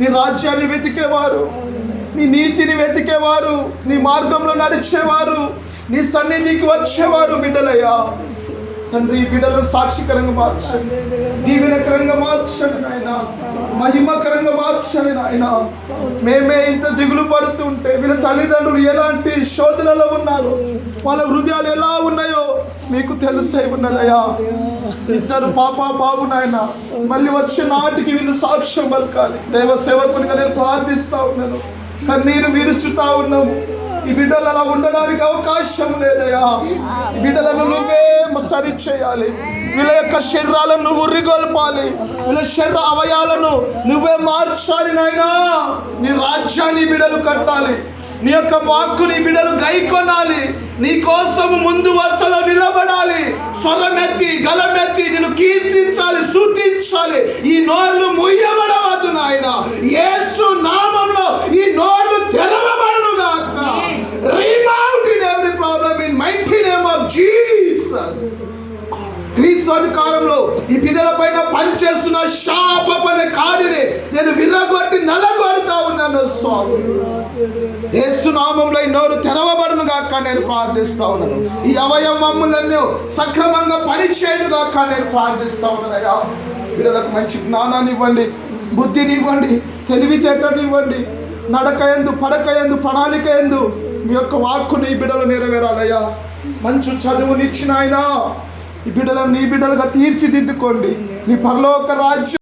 నీ రాజ్యాన్ని వెతికేవారు నీ నీతిని వెతికేవారు నీ మార్గంలో నడిచేవారు నీ సన్నిధికి వచ్చేవారు బిడ్డలయ్యా. తండ్రి ఈ బిడ్డలను సాక్షికరంగా మార్చండి. దీవెనకరంగా మార్చండి నాయన. మహిమకరంగా మార్చండి నాయన. మేమే ఇంత దిగులు పడుతుంటే వీళ్ళ తల్లిదండ్రులు ఎలాంటి శోధనలో ఉన్నారు? వాళ్ళ హృదయాలు ఎలా ఉన్నాయో మీకు తెలిసే ఉన్నదయ్యా. ఇద్దరు పాప బాబు నాయన మళ్ళీ వచ్చే నాటికి వీళ్ళు సాక్ష్యం పలకాలి. దేవ సేవకునిగా నేను ప్రార్థిస్తా ఉన్నాను. కన్నీరు విడుచుతా ఉన్నాము ఈ బిడ్డలు అలా ఉండడానికి అవకాశం లేదయ్యా. బిడ్డలను నువ్వే సరి చేయాలి. వీళ్ళ యొక్క శరీరాలను నువ్వు ఉర్రిగొల్పాలి వీళ్ళ శరీర అవయాలను నువ్వే మార్చాలి నాయనా. నీ రాజ్యాన్ని బిడలు కట్టాలి. నీ యొక్క వాక్కుని బిడలు గైకొనాలి. నీ కోసం ముందు వరుసలో నిలబడాలి. స్వరమెత్తి గలమెత్తి నేను కీర్తించాలి సూచించాలి ఈ నోరు క్రీస్తు అధికారంలో ఈ బిడ్డల పైన పనిచేస్తున్న శాపం అనే కాడిని నేను విరగొట్టి నలగొడతా ఉన్నాను స్వామి. ఏసునామంలో నోరు తెరవబడును గాక నేను ప్రార్థిస్తా ఉన్నాను. ఈ అవయవములన్నీ సక్రమంగా పనిచేయను గాక నేను ప్రార్థిస్తా ఉన్నాను అయ్యా. పిల్లలకు మంచి జ్ఞానాన్ని ఇవ్వండి బుద్ధిని ఇవ్వండి తెలివితేటని ఇవ్వండి. నడక ఎందు పడక ఎందు ప్రణాళిక ఎందు మీ యొక్క వాక్కుని నీ బిడ్డలు నెరవేరాలయ్యా. మంచి చదువునిచ్చిన ఆయన. ఈ బిడ్డలను నీ బిడ్డలుగా తీర్చిదిద్దుకోండి. నీ పరలోక రాజ్యం